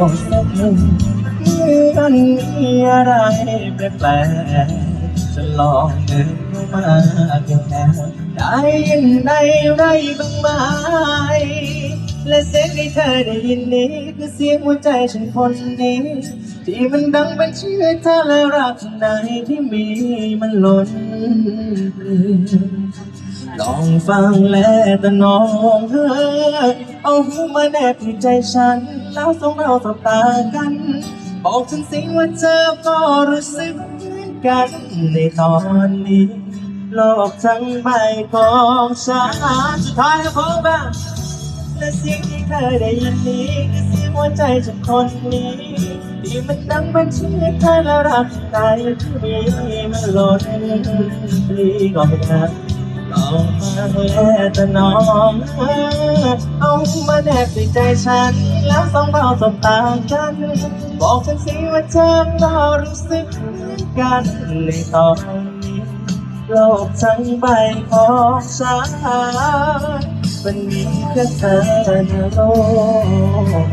สักหนึ่งมื่อนมีอะไรแปลกๆจะลองเดินเข้ามาแค่ได้ยินในไรบ้างไหมและเสียงที่เธอได้ยินนี้คือเสียงหัวใจฉันคนนี้ ที่มันดังเป็นชื่อเธอและรักในที่มีมันล้นลองฟังและตะนองเธอเอาหูมาแนบที่ใจฉัน แล้วส่งเราสบตากัน บอกฉันสิว่าเธอก็รู้สึกเหมือนกัน ในตอนนี้ โลกทั้งใบของฉันสุดท้ายนะพ่อบ้างและเสียงที่เธอได้ยินนี้คือเสียงหัวใจจากคนนี้ที่มันดังเป็นชื่อเธอและรักใจที่มีมันหล้นปลีก่อนนะลองมาแลแต่น้องเอามาแนบในใจฉัน แล้วสองเราสบตากัน บอกฉันสิว่าเธอก็รู้สึกเหมือนกันในตอนนี้โลกทั้งใบของฉันมันมีแค่เธอในโลก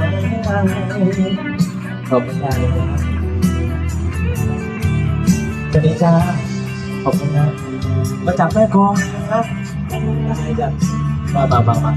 ขอบคุณครับสวัสดีจ้าขอบคุณนะมาจากแม่กองนะครับได้จ้ะมามามามา